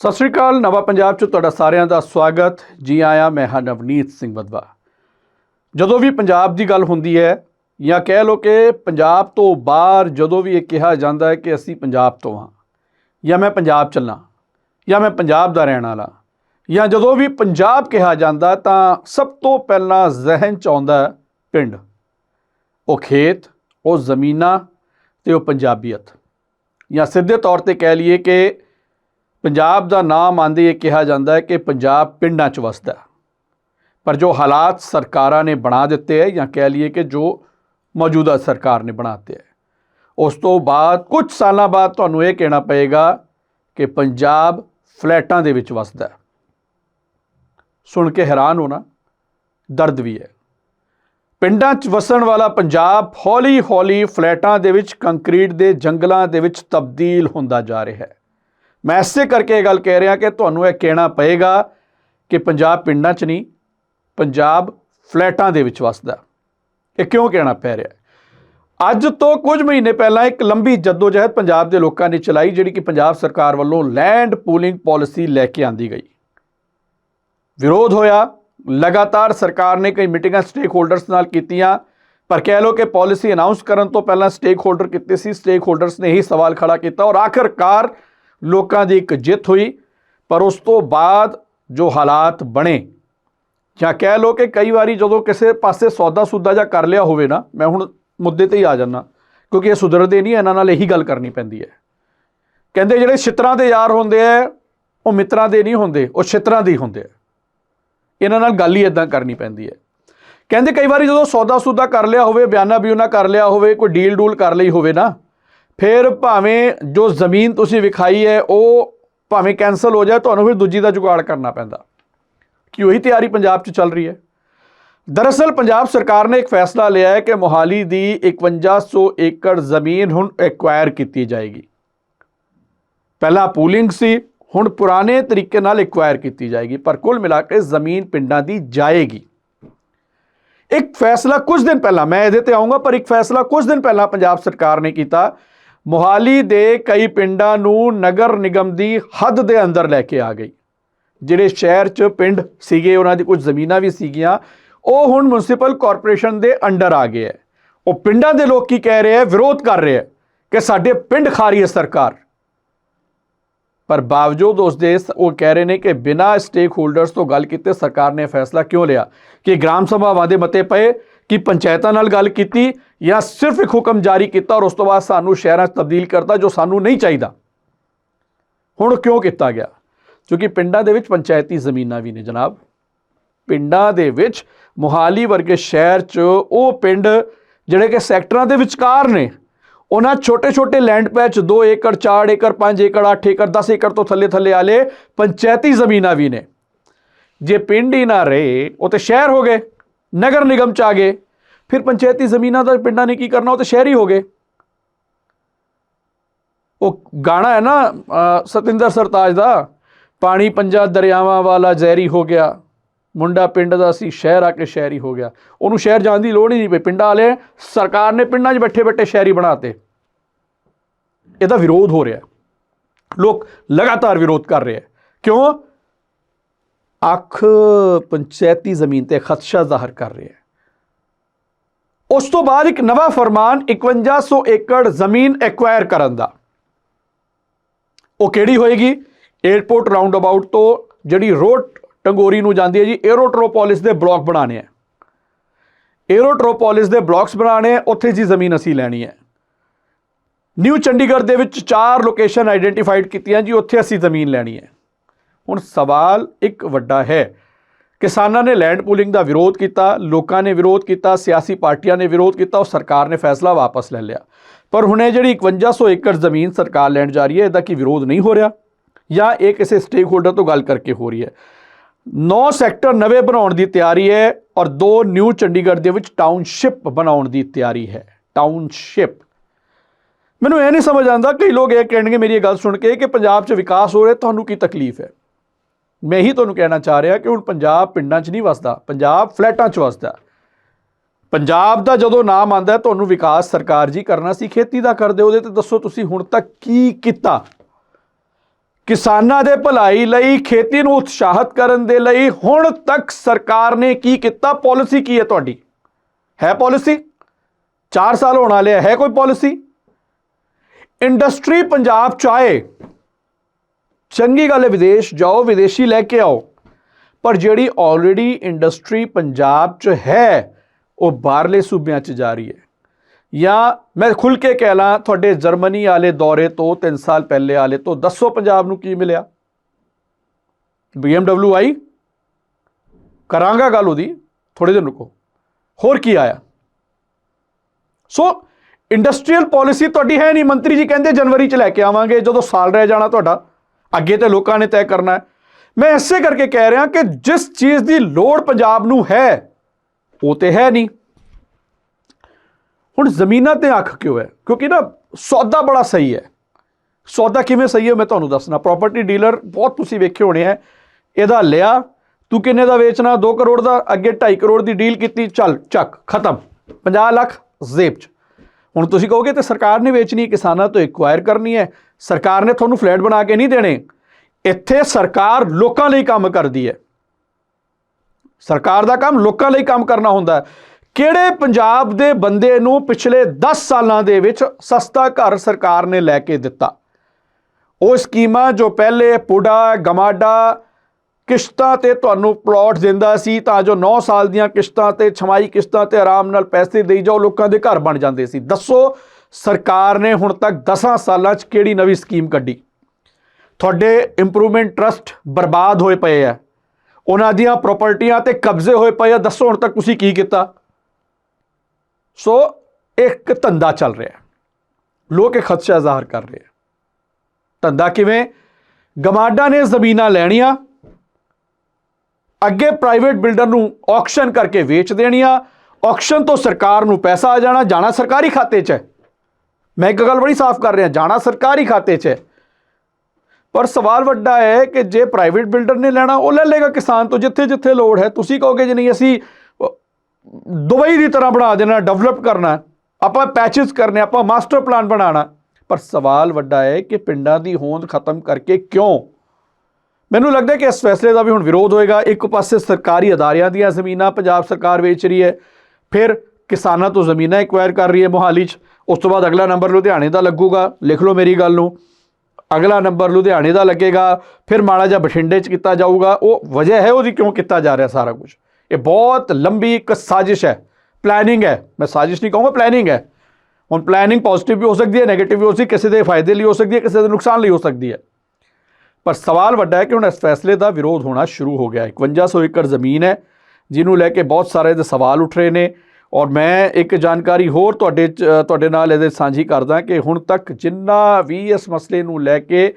ਸਤਿ ਸ਼੍ਰੀ ਅਕਾਲ, ਨਵਾਂ ਪੰਜਾਬ 'ਚ ਤੁਹਾਡਾ ਸਾਰਿਆਂ ਦਾ ਸਵਾਗਤ। ਜੀ ਆਇਆਂ, ਮੈਂ ਹਾਂ ਨਵਨੀਤ ਸਿੰਘ ਬਦਵਾ। ਜਦੋਂ ਵੀ ਪੰਜਾਬ ਦੀ ਗੱਲ ਹੁੰਦੀ ਹੈ, ਜਾਂ ਕਹਿ ਲਓ ਕਿ ਪੰਜਾਬ ਤੋਂ ਬਾਹਰ ਜਦੋਂ ਵੀ ਇਹ ਕਿਹਾ ਜਾਂਦਾ ਹੈ ਕਿ ਅਸੀਂ ਪੰਜਾਬ ਤੋਂ ਹਾਂ, ਜਾਂ ਮੈਂ ਪੰਜਾਬ ਚੱਲਾਂ, ਜਾਂ ਮੈਂ ਪੰਜਾਬ ਦਾ ਰਹਿਣ ਵਾਲਾ, ਜਾਂ ਜਦੋਂ ਵੀ ਪੰਜਾਬ ਕਿਹਾ ਜਾਂਦਾ ਤਾਂ ਸਭ ਤੋਂ ਪਹਿਲਾਂ ਜ਼ਿਹਨ 'ਚ ਆਉਂਦਾ ਪਿੰਡ। ਉਹ ਖੇਤ, ਉਹ ਜ਼ਮੀਨਾਂ ਤੇ ਉਹ ਪੰਜਾਬੀਅਤ। ਜਾਂ ਸਿੱਧੇ ਤੌਰ ਤੇ ਕਹਿ ਲਈਏ ਕਿ ਪੰਜਾਬ ਦਾ ਨਾਮ ਆਂਦੇ ਇਹ ਕਿਹਾ ਜਾਂਦਾ ਹੈ ਕਿ ਪੰਜਾਬ ਪਿੰਡਾਂ 'ਚ ਵਸਦਾ ਪਰ ਜੋ ਹਾਲਾਤ ਸਰਕਾਰਾਂ ਨੇ ਬਣਾ ਦਿੱਤੇ ਹੈ ਜਾਂ ਕਹਿ ਲਈਏ ਕਿ ਜੋ ਮੌਜੂਦਾ ਸਰਕਾਰ ਨੇ ਬਣਾਤੇ ਹੈ, ਉਸ ਤੋਂ ਬਾਅਦ ਕੁਝ ਸਾਲਾਂ ਬਾਅਦ ਤੁਹਾਨੂੰ ਇਹ ਕਹਿਣਾ ਪਏਗਾ ਕਿ ਪੰਜਾਬ ਫਲੈਟਾਂ ਦੇ ਵਿੱਚ ਵਸਦਾ ਸੁਣ ਕੇ ਹੈਰਾਨ ਹੋਣਾ, ਦਰਦ ਵੀ ਹੈ। ਪਿੰਡਾਂ 'ਚ ਵਸਣ ਵਾਲਾ ਪੰਜਾਬ ਹੌਲੀ-ਹੌਲੀ ਫਲੈਟਾਂ ਦੇ ਵਿੱਚ, ਕੰਕਰੀਟ ਦੇ ਜੰਗਲਾਂ ਦੇ ਵਿੱਚ ਤਬਦੀਲ ਹੁੰਦਾ ਜਾ ਰਿਹਾ ਹੈ। ਮੈਂ ਇਸੇ ਕਰਕੇ ਇਹ ਗੱਲ ਕਹਿ ਰਿਹਾ ਕਿ ਤੁਹਾਨੂੰ ਇਹ ਕਹਿਣਾ ਪਏਗਾ ਕਿ ਪੰਜਾਬ ਪਿੰਡਾਂ 'ਚ ਨਹੀਂ, ਪੰਜਾਬ ਫਲੈਟਾਂ ਦੇ ਵਿੱਚ ਵਸਦਾ। ਇਹ ਕਿਉਂ ਕਹਿਣਾ ਪੈ ਰਿਹਾ? ਅੱਜ ਤੋਂ ਕੁਝ ਮਹੀਨੇ ਪਹਿਲਾਂ ਇੱਕ ਲੰਬੀ ਜਦੋਜਹਿਦ ਪੰਜਾਬ ਦੇ ਲੋਕਾਂ ਨੇ ਚਲਾਈ, ਜਿਹੜੀ ਕਿ ਪੰਜਾਬ ਸਰਕਾਰ ਵੱਲੋਂ ਲੈਂਡ ਪੂਲਿੰਗ ਪਾਲਿਸੀ ਲੈ ਕੇ ਆਂਦੀ ਗਈ। ਵਿਰੋਧ ਹੋਇਆ, ਲਗਾਤਾਰ ਸਰਕਾਰ ਨੇ ਕਈ ਮੀਟਿੰਗਾਂ ਸਟੇਕ ਹੋਲਡਰਸ ਨਾਲ ਕੀਤੀਆਂ, ਪਰ ਕਹਿ ਲੋ ਕਿ ਪਾਲਿਸੀ ਅਨਾਉਂਸ ਕਰਨ ਤੋਂ ਪਹਿਲਾਂ ਸਟੇਕ ਹੋਲਡਰ ਕੀਤੇ ਸੀ ਸਟੇਕ ਹੋਲਡਰਸ ਨੇ ਹੀ ਸਵਾਲ ਖੜਾ ਕੀਤਾ ਔਰ ਆਖਰਕਾਰ ਲੋਕਾਂ ਦੀ ਇੱਕ ਜਿੱਤ ਹੋਈ, ਪਰ ਉਸ ਤੋਂ ਬਾਅਦ ਜੋ ਹਾਲਾਤ ਬਣੇ, ਜਾਂ ਕਹਿ ਲੋ ਕਿ ਕਈ ਵਾਰੀ ਜਦੋਂ ਕਿਸੇ ਪਾਸੇ ਸੌਦਾ ਸੁਦਾ ਜਾਂ ਕਰ ਲਿਆ ਹੋਵੇ ਨਾ, ਮੈਂ ਹੁਣ ਮੁੱਦੇ ਤੇ ਹੀ ਆ ਜਾਣਾ ਕਿਉਂਕਿ ਇਹ ਸੁਧਰਦੇ ਨਹੀਂ, ਇਹਨਾਂ ਨਾਲ ਇਹੀ ਗੱਲ ਕਰਨੀ ਪੈਂਦੀ ਹੈ। ਕਹਿੰਦੇ ਜਿਹੜੇ ਛਿੱਤਰਾਂ ਦੇ ਯਾਰ ਹੁੰਦੇ ਆ, ਉਹ ਮਿੱਤਰਾਂ ਦੇ ਨਹੀਂ ਹੁੰਦੇ, ਉਹ ਛਿੱਤਰਾਂ ਦੇ ਹੀ ਹੁੰਦੇ ਆ। ਇਹਨਾਂ ਨਾਲ ਗੱਲ ਹੀ ਇਦਾਂ ਕਰਨੀ ਪੈਂਦੀ ਹੈ। ਕਹਿੰਦੇ ਕਈ ਵਾਰੀ ਜਦੋਂ ਸੌਦਾ ਸੂਦਾ ਕਰ ਲਿਆ ਹੋਵੇ ਬਿਆਨਾ ਬਿਊਨਾ ਕਰ ਲਿਆ ਹੋਵੇ, ਕੋਈ ਡੀਲ ਡੂਲ ਕਰ ਲਈ ਹੋਵੇ ਨਾ ਫਿਰ ਭਾਵੇਂ ਜੋ ਜ਼ਮੀਨ ਤੁਸੀਂ ਵਿਖਾਈ ਹੈ, ਉਹ ਭਾਵੇਂ ਕੈਨਸਲ ਹੋ ਜਾਏ, ਤੁਹਾਨੂੰ ਫਿਰ ਦੂਜੀ ਦਾ ਜੁਗਾੜ ਕਰਨਾ ਪੈਂਦਾ। ਕਿ ਉਹੀ ਤਿਆਰੀ ਪੰਜਾਬ 'ਚ ਚੱਲ ਰਹੀ ਹੈ। ਦਰਅਸਲ ਪੰਜਾਬ ਸਰਕਾਰ ਨੇ ਇੱਕ ਫੈਸਲਾ ਲਿਆ ਹੈ ਕਿ ਮੋਹਾਲੀ ਦੀ 5100 ਏਕੜ ਜ਼ਮੀਨ ਹੁਣ ਐਕਵਾਇਰ ਕੀਤੀ ਜਾਏਗੀ। ਪਹਿਲਾਂ ਪੂਲਿੰਗ ਸੀ, ਹੁਣ ਪੁਰਾਣੇ ਤਰੀਕੇ ਨਾਲ ਐਕਵਾਇਰ ਕੀਤੀ ਜਾਏਗੀ, ਪਰ ਕੁੱਲ ਮਿਲਾ ਕੇ ਜ਼ਮੀਨ ਪਿੰਡਾਂ ਦੀ ਜਾਏਗੀ। ਇੱਕ ਫੈਸਲਾ ਕੁਝ ਦਿਨ ਪਹਿਲਾਂ, ਮੈਂ ਇਹਦੇ ਤੇ ਆਉਂਗਾ ਪਰ ਇੱਕ ਫੈਸਲਾ ਕੁਝ ਦਿਨ ਪਹਿਲਾਂ ਪੰਜਾਬ ਸਰਕਾਰ ਨੇ ਕੀਤਾ। ਮੋਹਾਲੀ ਦੇ ਕਈ ਪਿੰਡਾਂ ਨੂੰ ਨਗਰ ਨਿਗਮ ਦੀ ਹੱਦ ਦੇ ਅੰਦਰ ਲੈ ਕੇ ਆ ਗਈ। ਜਿਹੜੇ ਸ਼ਹਿਰ 'ਚ ਪਿੰਡ ਸੀਗੇ, ਉਹਨਾਂ ਦੀ ਕੁਝ ਜ਼ਮੀਨਾਂ ਵੀ ਸੀਗੀਆਂ, ਉਹ ਹੁਣ ਮਿਊਨਿਸਪਲ ਕਾਰਪੋਰੇਸ਼ਨ ਦੇ ਅੰਡਰ ਆ ਗਏ ਹੈ। ਉਹ ਪਿੰਡਾਂ ਦੇ ਲੋਕ ਕੀ ਕਹਿ ਰਹੇ ਹੈ? ਵਿਰੋਧ ਕਰ ਰਹੇ ਹੈ ਕਿ ਸਾਡੇ ਪਿੰਡ ਖਾ ਰਹੀ ਹੈ ਸਰਕਾਰ। ਪਰ ਬਾਵਜੂਦ ਉਸ ਦੇ ਸ- ਉਹ ਕਹਿ ਰਹੇ ਨੇ ਕਿ ਬਿਨਾਂ ਸਟੇਕ ਹੋਲਡਰਸ ਤੋਂ ਗੱਲ ਕੀਤੇ ਸਰਕਾਰ ਨੇ ਫੈਸਲਾ ਕਿਉਂ ਲਿਆ? ਕਿ ਗ੍ਰਾਮ ਸਭਾਵਾਂ ਦੇ ਮਤੇ ਪਏ ਕਿ ਪੰਚਾਇਤਾਂ ਨਾਲ ਗੱਲ ਕੀਤੀ ਜਾਂ ਸਿਰਫ ਇੱਕ ਹੁਕਮ ਜਾਰੀ ਕੀਤਾ ਔਰ ਉਸ ਤੋਂ ਬਾਅਦ ਸਾਨੂੰ ਸ਼ਹਿਰਾਂ 'ਚ ਤਬਦੀਲ ਕਰਤਾ ਜੋ ਸਾਨੂੰ ਨਹੀਂ ਚਾਹੀਦਾ? ਹੁਣ ਕਿਉਂ ਕੀਤਾ ਗਿਆ? ਕਿਉਂਕਿ ਪਿੰਡਾਂ ਦੇ ਵਿੱਚ ਪੰਚਾਇਤੀ ਜ਼ਮੀਨਾਂ ਵੀ ਨੇ ਜਨਾਬ। ਪਿੰਡਾਂ ਦੇ ਵਿੱਚ ਮੁਹਾਲੀ ਵਰਗੇ ਸ਼ਹਿਰ 'ਚ ਉਹ ਪਿੰਡ ਜਿਹੜੇ ਕਿ ਸੈਕਟਰਾਂ ਦੇ ਵਿਚਕਾਰ ਨੇ, ਉਹਨਾਂ ਛੋਟੇ-ਛੋਟੇ ਲੈਂਡ ਪੈਚ 2 ਏਕੜ 4 ਏਕੜ 5 ਏਕੜ 8 ਏਕੜ 10 ਏਕੜ ਤੋਂ ਥੱਲੇ ਥੱਲੇ ਵਾਲੇ ਪੰਚਾਇਤੀ ਜ਼ਮੀਨਾਂ ਵੀ ਨੇ। ਜੇ ਪਿੰਡ ਹੀ ਨਾ ਰਹੇ, ਉਹ ਤੇ ਸ਼ਹਿਰ ਹੋ ਗਏ। ਨਗਰ ਨਿਗਮ ਚ ਆ ਗਏ। ਫਿਰ ਪੰਚਾਇਤੀ ਜ਼ਮੀਨਾਂ ਦਾ ਪਿੰਡਾਂ ਨੇ ਕੀ ਕਰਨਾ? ਉਹ ਤੇ ਸ਼ਹਿਰੀ ਹੋ ਗਏ। ਉਹ ਗਾਣਾ ਹੈ ਨਾ ਸਤਿੰਦਰ ਸਰਤਾਜ ਦਾ, ਪਾਣੀ ਪੰਜਾਂ ਦਰਿਆਵਾਂ ਵਾਲਾ ਜ਼ਹਿਰੀ ਹੋ ਗਿਆ। ਮੁੰਡਾ ਪਿੰਡ ਦਾ ਸੀ, ਸ਼ਹਿਰ ਆ ਕੇ ਸ਼ਹਿਰੀ ਹੋ ਗਿਆ। ਉਹਨੂੰ ਸ਼ਹਿਰ ਜਾਣ ਦੀ ਲੋੜ ਹੀ ਨਹੀਂ ਪਈ। ਪਿੰਡਾਂ ਵਾਲੇ ਸਰਕਾਰ ਨੇ ਪਿੰਡਾਂ 'ਚ ਬੈਠੇ ਬੈਠੇ ਸ਼ਹਿਰੀ ਬਣਾਤੇ। ਇਹਦਾ ਵਿਰੋਧ ਹੋ ਰਿਹਾ। ਲੋਕ ਲਗਾਤਾਰ ਵਿਰੋਧ ਕਰ ਰਹੇ ਹੈ। ਕਿਉਂ? ਅੱਖ ਪੰਚਾਇਤੀ ਜ਼ਮੀਨ ਤੇ ਖਦਸ਼ਾ ਜ਼ਾਹਰ ਕਰ ਰਿਹਾ ਹੈ। ਉਸ ਤੋਂ ਬਾਅਦ ਇੱਕ ਨਵਾਂ ਫਰਮਾਨ 5100 ਏਕੜ ਜ਼ਮੀਨ ਐਕਵਾਇਰ ਕਰਨ ਦਾ। ਉਹ ਕਿਹੜੀ ਹੋਏਗੀ? 에어ਪੋਰਟ ਰਾਊਂਡ ਅਬਾਊਟ ਤੋਂ ਜਿਹੜੀ ਰੋਡ ਟੰਗੋਰੀ ਨੂੰ ਜਾਂਦੀ ਹੈ ਜੀ 에ਅਰੋਟ੍ਰੋਪੋਲਿਸ ਦੇ ਬਲਾਕ ਬਣਾਣੇ ਆ 에ਅਰੋਟ੍ਰੋਪੋਲਿਸ ਦੇ ਬਲਾਕਸ ਬਣਾਣੇ ਉੱਥੇ ਜੀ ਜ਼ਮੀਨ ਅਸੀਂ ਲੈਣੀ ਹੈ। ਨਿਊ ਚੰਡੀਗੜ੍ਹ ਦੇ ਵਿੱਚ ਚਾਰ ਲੋਕੇਸ਼ਨ ਆਈਡੈਂਟੀਫਾਈਡ ਕੀਤੀਆਂ ਜੀ, ਉੱਥੇ ਅਸੀਂ ਜ਼ਮੀਨ ਲੈਣੀ ਹੈ। ਹੁਣ ਸਵਾਲ ਇੱਕ ਵੱਡਾ ਹੈ। ਕਿਸਾਨਾਂ ਨੇ ਲੈਂਡ ਪੂਲਿੰਗ ਦਾ ਵਿਰੋਧ ਕੀਤਾ, ਲੋਕਾਂ ਨੇ ਵਿਰੋਧ ਕੀਤਾ, ਸਿਆਸੀ ਪਾਰਟੀਆਂ ਨੇ ਵਿਰੋਧ ਕੀਤਾ, ਉਹ ਸਰਕਾਰ ਨੇ ਫੈਸਲਾ ਵਾਪਸ ਲੈ ਲਿਆ। ਪਰ ਹੁਣ ਇਹ ਜਿਹੜੀ 5100 ਏਕੜ ਜ਼ਮੀਨ ਸਰਕਾਰ ਲੈਣ ਜਾ ਰਹੀ ਹੈ, ਇਹਦਾ ਕੀ ਵਿਰੋਧ ਨਹੀਂ ਹੋ ਰਿਹਾ? ਜਾਂ ਇਹ ਕਿਸੇ ਸਟੇਕ ਹੋਲਡਰ ਤੋਂ ਗੱਲ ਕਰਕੇ ਹੋ ਰਹੀ ਹੈ? ਨੌ ਸੈਕਟਰ ਨਵੇਂ ਬਣਾਉਣ ਦੀ ਤਿਆਰੀ ਹੈ ਔਰ ਦੋ ਨਿਊ ਚੰਡੀਗੜ੍ਹ ਦੇ ਵਿੱਚ ਟਾਊਨਸ਼ਿਪ ਬਣਾਉਣ ਦੀ ਤਿਆਰੀ ਹੈ। ਟਾਊਨਸ਼ਿਪ। ਮੈਨੂੰ ਇਹ ਨਹੀਂ ਸਮਝ ਆਉਂਦਾ, ਕਈ ਲੋਕ ਇਹ ਕਹਿਣਗੇ, ਮੇਰੀ ਇਹ ਗੱਲ ਸੁਣ ਕੇ ਕਿ ਪੰਜਾਬ 'ਚ ਵਿਕਾਸ ਹੋ ਰਿਹਾ, ਤੁਹਾਨੂੰ ਕੀ ਤਕਲੀਫ ਹੈ? ਮੈਂ ਹੀ ਤੁਹਾਨੂੰ ਕਹਿਣਾ ਚਾਹ ਰਿਹਾ ਕਿ ਹੁਣ ਪੰਜਾਬ ਪਿੰਡਾਂ 'ਚ ਨਹੀਂ ਵਸਦਾ, ਪੰਜਾਬ ਫਲੈਟਾਂ 'ਚ ਵਸਦਾ। ਪੰਜਾਬ ਦਾ ਜਦੋਂ ਨਾਮ ਆਂਦਾ ਤੁਹਾਨੂੰ ਵਿਕਾਸ ਸਰਕਾਰ ਜੀ ਕਰਨਾ ਸੀ, ਖੇਤੀ ਦਾ ਕਰਦੇ, ਉਹਦੇ ਤੇ ਦੱਸੋ ਤੁਸੀਂ ਹੁਣ ਤੱਕ ਕੀ ਕੀਤਾ। ਕਿਸਾਨਾਂ ਦੇ ਭਲਾਈ ਲਈ, ਖੇਤੀ ਨੂੰ ਉਤਸ਼ਾਹਿਤ ਕਰਨ ਦੇ ਲਈ ਹੁਣ ਤੱਕ ਸਰਕਾਰ ਨੇ ਕੀ ਕੀਤਾ? ਪਾਲਿਸੀ ਕੀ ਹੈ ਤੁਹਾਡੀ? ਹੈ ਪਾਲਿਸੀ? 4 ਸਾਲ ਹੋਣ ਵਾਲੇ ਹੈ ਕੋਈ ਪਾਲਿਸੀ? ਇੰਡਸਟਰੀ ਪੰਜਾਬ ਚ ਆਏ। ਚੰਗੀ ਗੱਲ ਹੈ, ਵਿਦੇਸ਼ ਜਾਓ, ਵਿਦੇਸ਼ੀ ਲੈ ਕੇ ਆਓ। ਪਰ ਜਿਹੜੀ ਆਲਰੇਡੀ ਇੰਡਸਟਰੀ ਪੰਜਾਬ ਚ ਹੈ, ਉਹ ਬਾਹਰਲੇ ਸੂਬਿਆਂ ਚ ਜਾ ਰਹੀ ਹੈ। ਜਾਂ ਮੈਂ ਖੁੱਲ ਕੇ ਕਹਿ ਲਾਂ, ਤੁਹਾਡੇ ਜਰਮਨੀ ਵਾਲੇ ਦੌਰੇ ਤੋਂ 3 ਸਾਲ ਪਹਿਲੇ ਵਾਲੇ ਤੋਂ ਦੱਸੋ ਪੰਜਾਬ ਨੂੰ ਕੀ ਮਿਲਿਆ। BMW ਆਈ? ਕਰਾਂਗਾ ਗੱਲ ਉਹਦੀ ਥੋੜੇ ਦਿਨ ਰੁਕੋ। ਹੋਰ ਕੀ ਆਇਆ? ਸੋ ਇੰਡਸਟਰੀਅਲ ਪਾਲਿਸੀ ਤੁਹਾਡੀ ਹੈ ਨਹੀਂ। ਮੰਤਰੀ ਜੀ ਕਹਿੰਦੇ ਜਨਵਰੀ ਚ ਲੈ ਕੇ ਆਵਾਂਗੇ, ਜਦੋਂ ਸਾਲ ਰਹਿ ਜਾਣਾ ਤੁਹਾਡਾ। ਅੱਗੇ ਤੇ ਲੋਕਾਂ ਨੇ ਤੈਅ ਕਰਨਾ ਮੈਂ ਇਸੇ ਕਰਕੇ ਕਹਿ ਰਿਹਾ ਕਿ ਜਿਸ ਚੀਜ਼ ਦੀ ਲੋੜ ਪੰਜਾਬ ਨੂੰ ਹੈ ਉਹ ਤੇ ਹੈ ਨਹੀਂ। ਹੁਣ ਜ਼ਮੀਨਾਂ ਤੇ ਅੱਖ ਕਿਉਂ ਹੈ? ਕਿਉਂਕਿ ਨਾ ਸੌਦਾ ਬੜਾ ਸਹੀ ਹੈ। ਸੌਦਾ ਕਿਵੇਂ ਸਹੀ ਹੈ ਮੈਂ ਤੁਹਾਨੂੰ ਦੱਸਣਾ। ਪ੍ਰਾਪਰਟੀ ਡੀਲਰ ਬਹੁਤ ਤੁਸੀਂ ਵੇਖੇ ਹੋਣੇ ਹੈ। ਇਹਦਾ ਲਿਆ ਤੂੰ ਕਿੰਨੇ ਦਾ ਵੇਚਣਾ? 2 ਕਰੋੜ ਦਾ ਅੱਗੇ 2.5 ਕਰੋੜ ਦੀ ਡੀਲ ਕੀਤੀ ਚੱਲ ਚੱਕ ਖਤਮ। 50 ਲੱਖ ਜ਼ੇਬ 'ਚ। ਹੁਣ ਤੁਸੀਂ ਕਹੋਗੇ ਤੇ ਸਰਕਾਰ ਨੇ ਵੇਚਣੀ ਹੈ, ਕਿਸਾਨਾਂ ਤੋਂ ਐਕਵਾਇਰ ਕਰਨੀ ਹੈ। ਸਰਕਾਰ ਨੇ ਤੁਹਾਨੂੰ ਫਲੈਟ ਬਣਾ ਕੇ ਨਹੀਂ ਦੇਣੇ। ਇੱਥੇ ਸਰਕਾਰ ਲੋਕਾਂ ਲਈ ਕੰਮ ਕਰਦੀ ਹੈ। ਸਰਕਾਰ ਦਾ ਕੰਮ ਲੋਕਾਂ ਲਈ ਕੰਮ ਕਰਨਾ ਹੁੰਦਾ ਕਿਹੜੇ ਪੰਜਾਬ ਦੇ ਬੰਦੇ ਨੂੰ ਪਿਛਲੇ 10 ਸਾਲਾਂ ਦੇ ਵਿੱਚ ਸਸਤਾ ਘਰ ਸਰਕਾਰ ਨੇ ਲੈ ਕੇ ਦਿੱਤਾ? ਉਹ ਸਕੀਮਾਂ ਜੋ ਪਹਿਲੇ ਪੁੜਾ ਗਮਾਡਾ ਕਿਸ਼ਤਾਂ ਤੇ ਤੁਹਾਨੂੰ ਪਲਾਟ ਦਿੰਦਾ ਸੀ, ਤਾਂ ਜੋ 9 ਸਾਲ ਦੀਆਂ ਕਿਸ਼ਤਾਂ ਤੇ ਛਮਾਈ ਕਿਸ਼ਤਾਂ ਤੇ ਆਰਾਮ ਨਾਲ ਪੈਸੇ ਦੇਈ ਜਾਓ, ਲੋਕਾਂ ਦੇ ਘਰ ਬਣ ਜਾਂਦੇ ਸੀ। ਦੱਸੋ ਸਰਕਾਰ ਨੇ ਹੁਣ ਤੱਕ 10 ਸਾਲਾਂ 'ਚ ਕਿਹੜੀ ਨਵੀਂ ਸਕੀਮ ਕੱਢੀ? ਤੁਹਾਡੇ ਇੰਪਰੂਵਮੈਂਟ ਟਰਸਟ ਬਰਬਾਦ ਹੋਏ ਪਏ ਆ। ਉਹਨਾਂ ਦੀਆਂ ਪ੍ਰਾਪਰਟੀਆਂ ਤੇ ਕਬਜ਼ੇ ਹੋਏ ਪਏ ਆ। ਦੱਸੋ ਹੁਣ ਤੱਕ ਤੁਸੀਂ ਕੀ ਕੀਤਾ? ਸੋ, ਇੱਕ ਧੰਦਾ ਚੱਲ ਰਿਹਾ ਲੋਕ ਇਹ ਖਦਸ਼ਾ ਜ਼ਾਹਰ ਕਰ ਰਹੇ ਆ। ਧੰਦਾ ਕਿਵੇਂ? ਗਮਾਡਾ ਨੇ ਜ਼ਮੀਨਾਂ ਲੈਣੀਆਂ। ਅੱਗੇ ਪ੍ਰਾਈਵੇਟ ਬਿਲਡਰ ਨੂੰ ਆਕਸ਼ਨ ਕਰਕੇ ਵੇਚ ਦੇਣੀਆਂ। ਆਕਸ਼ਨ ਤੋਂ ਸਰਕਾਰ ਨੂੰ ਪੈਸਾ ਆ ਜਾਣਾ। ਜਾਣਾ ਸਰਕਾਰੀ ਖਾਤੇ 'ਚ। ਹੈ ਮੈਂ ਇੱਕ ਗੱਲ ਬੜੀ ਸਾਫ਼ ਕਰ ਰਿਹਾ, ਜਾਣਾ ਸਰਕਾਰੀ ਖਾਤੇ 'ਚ ਹੈ। ਪਰ ਸਵਾਲ ਵੱਡਾ ਹੈ ਕਿ ਜੇ ਪ੍ਰਾਈਵੇਟ ਬਿਲਡਰ ਨੇ ਲੈਣਾ, ਉਹ ਲੈ ਲੇਗਾ ਕਿਸਾਨ ਤੋਂ, ਜਿੱਥੇ ਜਿੱਥੇ ਲੋੜ ਹੈ। ਤੁਸੀਂ ਕਹੋਗੇ ਜੇ ਨਹੀਂ, ਅਸੀਂ ਦੁਬਈ ਦੀ ਤਰ੍ਹਾਂ ਬਣਾ ਦੇਣਾ, ਡਿਵੈਲਪ ਕਰਨਾ, ਆਪਾਂ ਪੈਚਸ ਕਰਨੇ, ਆਪਾਂ ਮਾਸਟਰ ਪਲਾਨ ਬਣਾਉਣਾ। ਪਰ ਸਵਾਲ ਵੱਡਾ ਹੈ ਕਿ ਪਿੰਡਾਂ ਦੀ ਹੋਂਦ ਖਤਮ ਕਰਕੇ ਕਿਉਂ? ਮੈਨੂੰ ਲੱਗਦਾ ਕਿ ਇਸ ਫੈਸਲੇ ਦਾ ਵੀ ਹੁਣ ਵਿਰੋਧ ਹੋਏਗਾ। ਇੱਕ ਪਾਸੇ ਸਰਕਾਰੀ ਅਦਾਰਿਆਂ ਦੀਆਂ ਜ਼ਮੀਨਾਂ ਪੰਜਾਬ ਸਰਕਾਰ ਵੇਚ ਰਹੀ ਹੈ, ਫਿਰ ਕਿਸਾਨਾਂ ਤੋਂ ਜ਼ਮੀਨਾਂ ਐਕਵਾਇਰ ਕਰ ਰਹੀ ਹੈ ਮੋਹਾਲੀ 'ਚ। ਉਸ ਤੋਂ ਬਾਅਦ ਅਗਲਾ ਨੰਬਰ ਲੁਧਿਆਣੇ ਦਾ ਲੱਗੂਗਾ। ਲਿਖ ਲਓ ਮੇਰੀ ਗੱਲ ਨੂੰ। ਅਗਲਾ ਨੰਬਰ ਲੁਧਿਆਣੇ ਦਾ ਲੱਗੇਗਾ। ਫਿਰ ਮਾੜਾ ਜਿਹਾ ਬਠਿੰਡੇ 'ਚ ਕੀਤਾ ਜਾਊਗਾ। ਉਹ ਵਜ੍ਹਾ ਹੈ ਉਹਦੀ ਕਿਉਂ ਕੀਤਾ ਜਾ ਰਿਹਾ ਸਾਰਾ ਕੁਝ? ਇਹ ਬਹੁਤ ਲੰਬੀ ਇੱਕ ਸਾਜ਼ਿਸ਼ ਹੈ। ਪਲੈਨਿੰਗ ਹੈ। ਮੈਂ ਸਾਜ਼ਿਸ਼ ਨਹੀਂ ਕਹੂੰਗਾ ਪਲੈਨਿੰਗ ਹੈ। ਹੁਣ ਪਲੈਨਿੰਗ ਪੋਜ਼ਿਟਿਵ ਵੀ ਹੋ ਸਕਦੀ ਹੈ 네ਗੇਟਿਵ ਵੀ ਹੋ ਸਕਦੀ ਕਿਸੇ ਦੇ ਫਾਇਦੇ ਲਈ ਹੋ ਸਕਦੀ ਹੈ, ਕਿਸੇ ਦੇ ਨੁਕਸਾਨ ਲਈ ਹੋ ਸਕਦੀ ਹੈ। ਪਰ ਸਵਾਲ ਵੱਡਾ ਹੈ ਕਿ ਹੁਣ ਇਸ ਫੈਸਲੇ ਦਾ ਵਿਰੋਧ ਹੋਣਾ ਸ਼ੁਰੂ ਹੋ ਗਿਆ ਹੈ। 5100 ਏਕੜ ਜ਼ਮੀਨ ਹੈ, ਜਿਹਨੂੰ ਲੈ ਕੇ ਬਹੁਤ ਸਾਰੇ ਦੇ ਸਵਾਲ ਉੱਠ ਰਹੇ ਨੇ। ਔਰ ਮੈਂ ਇੱਕ ਜਾਣਕਾਰੀ ਹੋਰ ਤੁਹਾਡੇ 'ਚ, ਅ, ਤੁਹਾਡੇ ਨਾਲ ਇਹਦੇ ਸਾਂਝੀ ਕਰਦਾ ਕਿ ਹੁਣ ਤੱਕ ਜਿੰਨਾ ਵੀ ਇਸ ਮਸਲੇ ਨੂੰ ਲੈ ਕੇ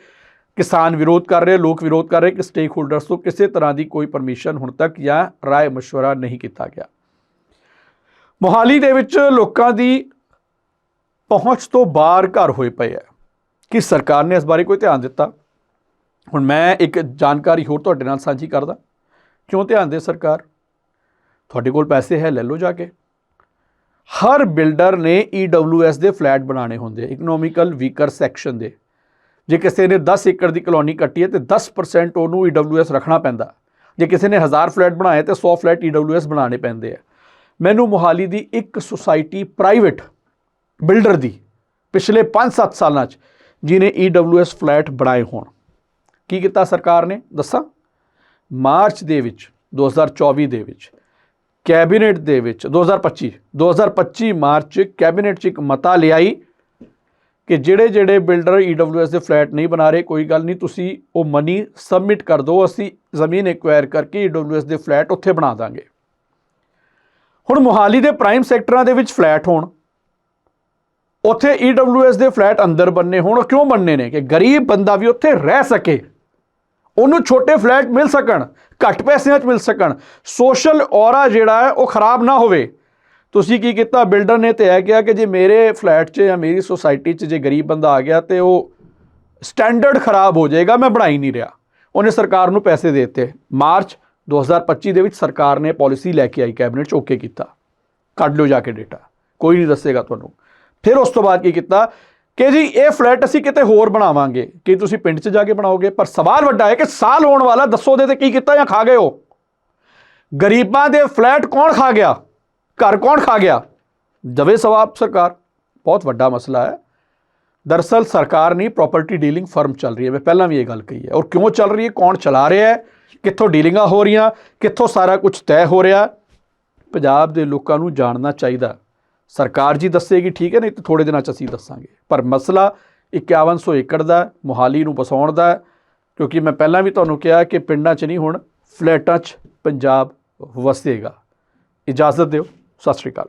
ਕਿਸਾਨ ਵਿਰੋਧ ਕਰ ਰਹੇ ਲੋਕ ਵਿਰੋਧ ਕਰ ਰਹੇ ਕਿ ਸਟੇਕ ਹੋਲਡਰਸ ਤੋਂ ਕਿਸੇ ਤਰ੍ਹਾਂ ਦੀ ਕੋਈ ਪਰਮਿਸ਼ਨ ਹੁਣ ਤੱਕ ਜਾਂ ਰਾਏ مشورہ ਨਹੀਂ ਕੀਤਾ ਗਿਆ ਮੋਹਾਲੀ ਦੇ ਵਿੱਚ ਲੋਕਾਂ ਦੀ ਪਹੁੰਚ ਤੋਂ ਬਾਹਰ ਘਰ ਹੋਏ ਪਏ ਹੈ ਕਿ ਸਰਕਾਰ ਨੇ ਇਸ ਬਾਰੇ ਕੋਈ ਧਿਆਨ ਦਿੱਤਾ ਹੁਣ ਮੈਂ ਇੱਕ ਜਾਣਕਾਰੀ ਹੋਰ ਤੁਹਾਡੇ ਨਾਲ ਸਾਂਝੀ ਕਰਦਾ ਕਿਉਂ ਧਿਆਨ ਦੇ ਸਰਕਾਰ ਤੁਹਾਡੇ ਕੋਲ ਪੈਸੇ ਹੈ ਲੈ ਲਓ ਜਾ ਕੇ ਹਰ ਬਿਲਡਰ ਨੇ EWS ਦੇ ਫਲੈਟ ਬਣਾਉਣੇ ਹੁੰਦੇ ਇਕਨੋਮਿਕਲ ਵੀਕਰ ਸੈਕਸ਼ਨ ਦੇ। ਜੇ ਕਿਸੇ ਨੇ 10 ਏਕੜ ਦੀ ਕਲੋਨੀ ਕੱਟੀ ਹੈ, ਤੇ 10% ਉਹਨੂੰ EWS ਰੱਖਣਾ ਪੈਂਦਾ। ਜੇ ਕਿਸੇ ਨੇ 1000 ਫਲੈਟ ਬਣਾਏ, ਤੇ 100 ਫਲੈਟ EWS ਬਣਾਉਣੇ ਪੈਂਦੇ ਆ। ਮੈਨੂੰ ਮੋਹਾਲੀ ਦੀ ਇੱਕ ਸੁਸਾਇਟੀ ਪ੍ਰਾਈਵੇਟ ਬਿਲਡਰ ਦੀ ਪਿਛਲੇ 5-7 ਸਾਲਾਂ 'ਚ ਜਿਹਨੇ EWS ਫਲੈਟ ਬਣਾਏ ਹੋਣ। ਕੀ ਕੀਤਾ ਸਰਕਾਰ ਨੇ? ਦੱਸਾਂ? ਮਾਰਚ ਦੇ ਵਿੱਚ 2024 ਦੇ ਵਿੱਚ ਕੈਬਨਿਟ ਦੇ ਵਿੱਚ 2025 2025 ਮਾਰਚ ਕੈਬਨਿਟ 'ਚ ਇੱਕ ਮਤਾ ਲਿਆਈ ਕਿ ਜਿਹੜੇ ਜਿਹੜੇ ਬਿਲਡਰ EWS ਦੇ ਫਲੈਟ ਨਹੀਂ ਬਣਾ ਰਹੇ, ਕੋਈ ਗੱਲ ਨਹੀਂ, ਤੁਸੀਂ ਉਹ ਮਨੀ ਸਬਮਿਟ ਕਰ ਦਿਓ, ਅਸੀਂ ਜ਼ਮੀਨ ਐਕਵਾਇਰ ਕਰਕੇ EWS ਦੇ ਫਲੈਟ ਉੱਥੇ ਬਣਾ ਦਾਂਗੇ। ਹੁਣ ਮੋਹਾਲੀ ਦੇ ਪ੍ਰਾਈਮ ਸੈਕਟਰਾਂ ਦੇ ਵਿੱਚ ਫਲੈਟ ਹੋਣ, ਉੱਥੇ EWS ਦੇ ਫਲੈਟ ਅੰਦਰ ਬੰਨੇ ਹੋਣ ਕਿਉਂ ਬੰਨੇ ਨੇ ਕਿ ਗਰੀਬ ਬੰਦਾ ਵੀ ਉੱਥੇ ਰਹਿ ਸਕੇ? ਉਹਨੂੰ ਛੋਟੇ ਫਲੈਟ ਮਿਲ ਸਕਣ, ਘੱਟ ਪੈਸਿਆਂ 'ਚ ਮਿਲ ਸਕਣ ਸੋਸ਼ਲ ਔਰਾ ਜਿਹੜਾ ਹੈ ਉਹ ਖਰਾਬ ਨਾ ਹੋਵੇ। ਤੁਸੀਂ ਕੀ ਕੀਤਾ? ਬਿਲਡਰ ਨੇ ਤੇ ਇਹ ਕਿਹਾ ਕਿ ਜੇ ਮੇਰੇ ਫਲੈਟ 'ਚ ਜਾਂ ਮੇਰੀ ਸੋਸਾਇਟੀ 'ਚ ਜੇ ਗਰੀਬ ਬੰਦਾ ਆ ਗਿਆ ਤੇ ਉਹ ਸਟੈਂਡਰਡ ਖਰਾਬ ਹੋ ਜਾਏਗਾ, ਮੈਂ ਬਣਾਈ ਨਹੀਂ ਰਿਹਾ। ਉਹਨੇ ਸਰਕਾਰ ਨੂੰ ਪੈਸੇ ਦੇ ਦਿੱਤੇ। ਮਾਰਚ 2025 ਦੇ ਵਿੱਚ ਸਰਕਾਰ ਨੇ ਪਾਲਿਸੀ ਲੈ ਕੇ ਆਈ ਕੈਬਨਿਟ 'ਚ ਓਕੇ ਕੀਤਾ। ਕੱਢ ਲਿਓ ਜਾ ਕੇ ਡੇਟਾ ਕੋਈ ਨਹੀਂ ਦੱਸੇਗਾ ਤੁਹਾਨੂੰ। ਫਿਰ ਉਸ ਤੋਂ ਬਾਅਦ ਕੀ ਕੀਤਾ? ਕਿ ਜੀ, ਇਹ ਫਲੈਟ ਅਸੀਂ ਕਿਤੇ ਹੋਰ ਬਣਾਵਾਂਗੇ। ਕਿ ਤੁਸੀਂ ਪਿੰਡ 'ਚ ਜਾ ਕੇ ਬਣਾਓਗੇ? ਪਰ ਸਵਾਲ ਵੱਡਾ ਹੈ ਕਿ ਸਾਲ ਹੋਣ ਵਾਲਾ, ਦੱਸੋ ਦੇ ਤੇ ਕੀ ਕੀਤਾ ਜਾਂ ਖਾ ਗਏ ਹੋ? ਗਰੀਬਾਂ ਦੇ ਫਲੈਟ ਕੌਣ ਖਾ ਗਿਆ? ਘਰ ਕੌਣ ਖਾ ਗਿਆ? ਦਵੇ ਸਵਾਬ ਸਰਕਾਰ। ਬਹੁਤ ਵੱਡਾ ਮਸਲਾ ਹੈ। ਦਰਅਸਲ ਸਰਕਾਰ ਨਹੀਂ ਪ੍ਰਾਪਰਟੀ ਡੀਲਿੰਗ ਫਰਮ ਚੱਲ ਰਹੀ ਹੈ। ਮੈਂ ਪਹਿਲਾਂ ਵੀ ਇਹ ਗੱਲ ਕਹੀ ਹੈ। ਔਰ ਕਿਉਂ ਚੱਲ ਰਹੀ ਹੈ? ਕੌਣ ਚਲਾ ਰਿਹਾ ਹੈ? ਕਿੱਥੋਂ ਡੀਲਿੰਗਾਂ ਹੋ ਰਹੀਆਂ? ਕਿੱਥੋਂ ਸਾਰਾ ਕੁਝ ਤੈਅ ਹੋ ਰਿਹਾ? ਪੰਜਾਬ ਦੇ ਲੋਕਾਂ ਨੂੰ ਜਾਣਨਾ ਚਾਹੀਦਾ। ਸਰਕਾਰ ਜੀ ਦੱਸੇਗੀ ਠੀਕ ਹੈ ਨਹੀਂ ਤਾਂ ਥੋੜੇ ਦਿਨਾਂ ਚ ਅਸੀਂ ਦੱਸਾਂਗੇ। ਪਰ ਮਸਲਾ 5100 ਏਕੜ ਦਾ ਹੈ, ਮੋਹਾਲੀ ਨੂੰ ਵਸਾਉਣ ਦਾ ਕਿਉਂਕਿ ਮੈਂ ਪਹਿਲਾਂ ਵੀ ਤੁਹਾਨੂੰ ਕਿਹਾ ਕਿ ਪਿੰਡਾਂ 'ਚ ਨਹੀਂ ਹੁਣ ਫਲੈਟਾਂ 'ਚ ਪੰਜਾਬ ਵਸੇਗਾ। ਇਜਾਜ਼ਤ ਦਿਓ ਸਤਿ ਸ਼੍ਰੀ ਅਕਾਲ।